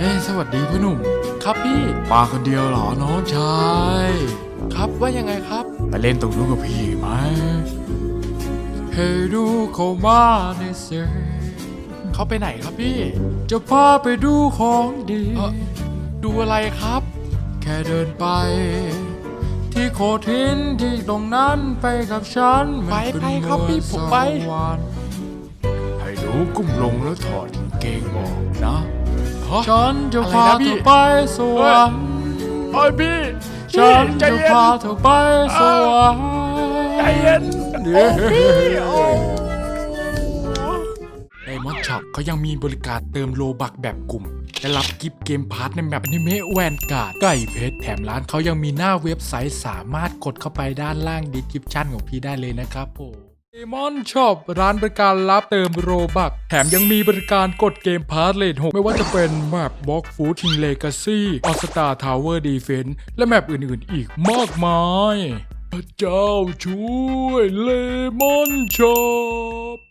เอ้ยสวัสดีพ่อหนุ่ม ครับพี่มาคนเดียวเหรอน้องชาย ครับว่ายังไงครับ ไปเล่นตรงนู้นกับพี่ไหมให้ดูเขามาในเสียเขาไปไหนครับพี่ จะพาไปดูของดี ดูอะไรครับ แค่เดินไป ที่โขดหินที่ตรงนั้นไปกับฉัน ไปไปครับพี่ผมไปให้ดูกุ้มลงแล้วถอด ฉันจะพาเธอไปสวรรค์โอ้ยพี่ฉันใจจะเย็นพาเธอไปสวรรค์ใจเย็นโอ้พี่โอ้ไดมอนด์ช็อปเขายังมีบริการเติมโลบักแบบกลุ่ม และรับกิฟต์เกมพาร์ทในแบบอนิเมะแวนการ์ดไก่เพชรแถมร้านเขายังมีหน้าเว็บไซต์สามารถกดเข้าไปด้านล่างดีคริปชั่นของพี่ได้เลยนะครับผม เดมอนช็อปร้านบริการรับเติมโรบักแถมยังมีบริการกดเกมพาร์ทเลทหกไม่ว่าจะเป็นแมปบล็อกฟูทิงเลกาซี่ออสตาทาวเวอร์ดีเฟนและแมปอื่นๆอีกมากมาย พระเจ้าช่วยเลมอนช็อป